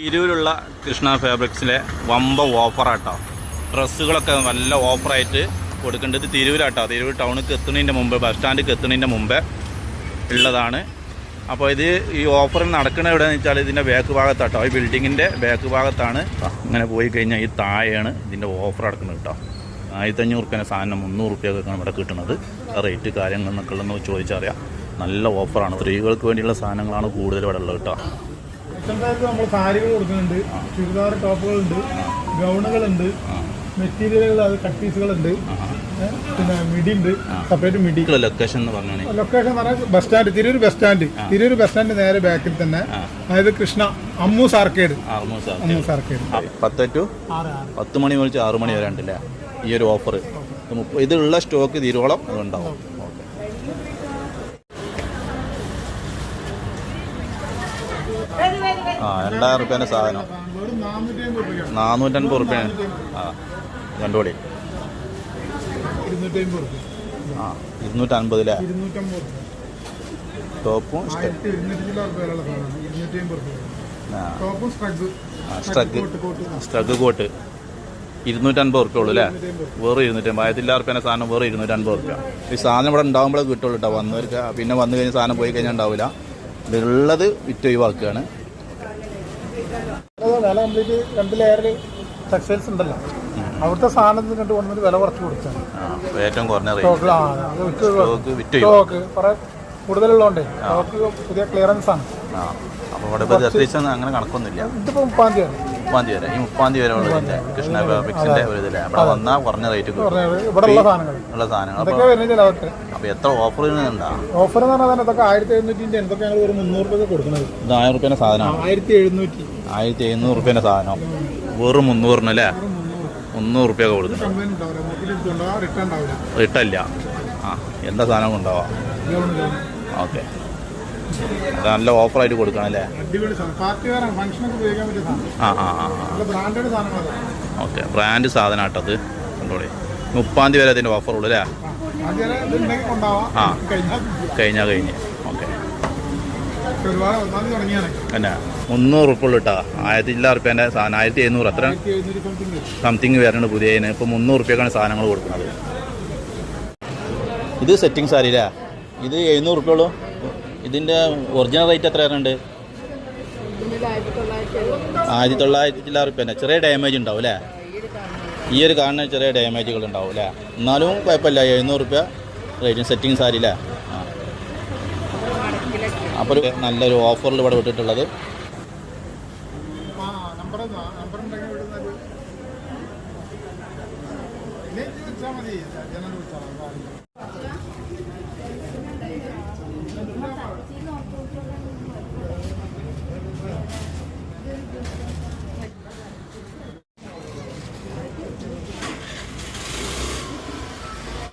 തിരൂരുള്ള കൃഷ്ണ ഫാബ്രിക്സിലെ വമ്പ ഓഫറാട്ടോ. ഡ്രസ്സുകളൊക്കെ നല്ല ഓഫറായിട്ട് കൊടുക്കേണ്ടത് തിരൂരാട്ടോ. തിരൂർ ടൗണിൽ എത്തുന്നതിന്റെ മുമ്പ് ബസ് സ്റ്റാൻഡിൽ എത്തുന്നതിന്റെ മുമ്പേ ഉള്ളതാണ്. അപ്പോൾ ഇത് ഈ ഓഫർ നടക്കുന്നത് എവിടെയെന്ന് വെച്ചാൽ ഇതിന്റെ ബാക്ക് ഭാഗത്താട്ടോ. ഈ ബിൽഡിങ്ങിന്റെ ബാക്ക് ഭാഗത്താണ് അങ്ങനെ പോയി കഴിഞ്ഞാൽ ഈ താഴെയാണ് ഇതിന്റെ ഓഫർ നടക്കുന്നത് കേട്ടോ. ആയിരത്തഞ്ഞൂറ് റുപ്യേന്റെ സാധനം മുന്നൂറ് റുപ്യൊക്കെയാണ് ഇവിടെ കിട്ടുന്നത്. റേറ്റ് കാര്യങ്ങൾ എന്നൊക്കെ ഉള്ളതെന്ന് ചോദിച്ചറിയാം നല്ല ഓഫറാണ് സ്ത്രീകൾക്ക് വേണ്ടിയുള്ള സാധനങ്ങളാണ് കൂടുതൽ ഇവിടെ ഉള്ളത് കേട്ടോ. സെക്ഷൻകാർക്ക് നമ്മൾ സാരികൾ കൊടുക്കുന്നുണ്ട്. ചുരിദാർ ടോപ്പുകളുണ്ട്. ഗൗണുകളുണ്ട്. മെറ്റീരിയലുകൾ അത് കട്ട് പീസുകളുണ്ട്. പിന്നെ മിഡി ഉണ്ട് സെപ്പറേറ്റ് മിഡി ലൊക്കേഷൻ എന്ന് പറഞ്ഞാൽ ലൊക്കേഷൻ എന്ന് പറഞ്ഞാൽ bus stand Tirur bus stand. Tirur bus stand നേരെ ബാക്കിൽ തന്നെ അതായത് കൃഷ്ണ അമ്മു ആർക്കേഡ് അമ്മു അമ്മൂസ് ആർക്കേഡ് പത്ത് ടു പത്ത് മണി മുതൽ ആറ് മണി വരെ ഉണ്ടല്ലേ? ഈ ഒരു ഓഫർ ഇതിലുള്ള സ്റ്റോക്ക് തീരോളം അതുണ്ടാവും ആ രണ്ടായിരം റുപ്യേന്റെ സാധനം. നാനൂറ്റൻപത് റുപ്യ. ആ രണ്ടു കൂടി. ആ ഇരുന്നൂറ്റമ്പത് രൂപ ടോപ്പും സ്ട്രഗ്. കോട്ട്. ഇരുന്നൂറ്റൻപത് റുപ്യ ഉള്ളൂ അല്ലേ വെറും ഇരുന്നൂറ്റമ്പത് ആയിരത്തില്ലാ റുപ്യേന്റെ സാധനം വെറും ഇരുന്നൂറ്റൻപത് റുപ്യ. ഈ സാധനം ഇവിടെ ഉണ്ടാകുമ്പോഴേ കിട്ടുള്ളൂ കേട്ടോ വന്നവർക്ക് പിന്നെ വന്നു കഴിഞ്ഞാൽ സാധനം പോയി കഴിഞ്ഞാൽ ഉണ്ടാവില്ല. ഇതിലുള്ളത് വിറ്റ് ഒഴിവാക്കുകയാണ്. വില കംപ്ലീറ്റ് രണ്ട് ലെയറിൽ ടെക്സ്റ്റൈൽസ് ഉണ്ടല്ലോ. അവിടുത്തെ സാധനത്തിന് കണ്ട് കൊണ്ടുവന്ന് വില കുറച്ച് കൊടുത്താണ്. ഏറ്റവും കുറഞ്ഞ സ്റ്റോക്ക് കുറെ കൂടുതലുള്ളതുകൊണ്ടേ സ്റ്റോക്ക് പുതിയ ക്ലിയറൻസ് ആണ്. അങ്ങനെ കണക്കൊന്നുമില്ല. ഇതിപ്പോ മുപ്പാം മുപ്പാം തീയതി വരെ. ഈ മുപ്പാം തീയതി വരെ ഉള്ളതിന്റെ കൃഷ്ണ ഫാബ്രിക്സിന്റെ ഒരു ഇതിലെ അവിടെ വന്നാൽ കുറഞ്ഞ റേറ്റ് ഉള്ള സാധനങ്ങൾ അപ്പൊ എത്ര ഓഫർ ഓഫർ എന്ന് പറഞ്ഞാൽ ഇതൊക്കെ ആയിരത്തി റുപ്യേന്റെ സാധനമാണ് ആയിരത്തി എഴുന്നൂറ്റി ആയിരത്തി എഴുന്നൂറ് റുപ്യന്റെ സാധനം. വെറും മുന്നൂറിന് അല്ലേ? മുന്നൂറ് റുപ്യ ഉണ്ടാവില്ല. റിട്ടല്ല ആ എന്താ സാധനം ഗൗൺ ഓക്കെ. നല്ല ഓഫറായിട്ട് കൊടുക്കണം അല്ലേ? അടിപൊളി ബ്രാൻഡ് സാധനം. ആ ആ ആ നല്ല ബ്രാൻഡഡ് സാധനങ്ങളാണ് ഓക്കെ. ബ്രാൻഡ് സാധനമാട്ടത് കണ്ടോളി. മുപ്പാം തീയതി വരെ അതിന്റെ ഓഫർ ഉള്ളൂ അല്ലേ? ആ. കഴിഞ്ഞാൽ കഴിഞ്ഞ് ഓക്കെ. പിന്നെ മുന്നൂറ് ഉറുപ്പ ഉള്ളു കേട്ടോ ആയിരത്തി ഇല്ല റുപ്യേന്റെ സാധനം. ആയിരത്തി എഴുന്നൂറ് അത്ര. സംതിങ് വരും സംതിങ് വരുന്നുണ്ട് പുതിയതിന് ഇപ്പോൾ മുന്നൂറ് റുപ്യക്കാണ് സാധനങ്ങൾ കൊടുക്കുന്നത്. ഇത് സെറ്റിംഗ് സാരി അല്ലേ ഇത് എഴുന്നൂറ് റുപ്യ ഉള്ളൂ. ഇതിന്റെ ഒറിജിനൽ റേറ്റ് എത്ര വരുന്നുണ്ട് ആയിരത്തി തൊള്ളായിരത്തി ചില്ല റുപ്യന്റെ ചെറിയ ഡാമേജ് ഉണ്ടാവും അല്ലേ ഈ ഒരു കാണുന്ന ചെറിയ ഡാമേജുകൾ ഉണ്ടാവും അല്ലേ എന്നാലും കുഴപ്പമില്ല എഴുന്നൂറ് റുപ്യ റേറ്റിംഗ് സെറ്റിംഗ് സാരി അല്ലേ അപ്പോൾ ഒരു നല്ലൊരു ഓഫറിൽ ഇവിടെ വിട്ടിട്ടുള്ളത് ജനൽ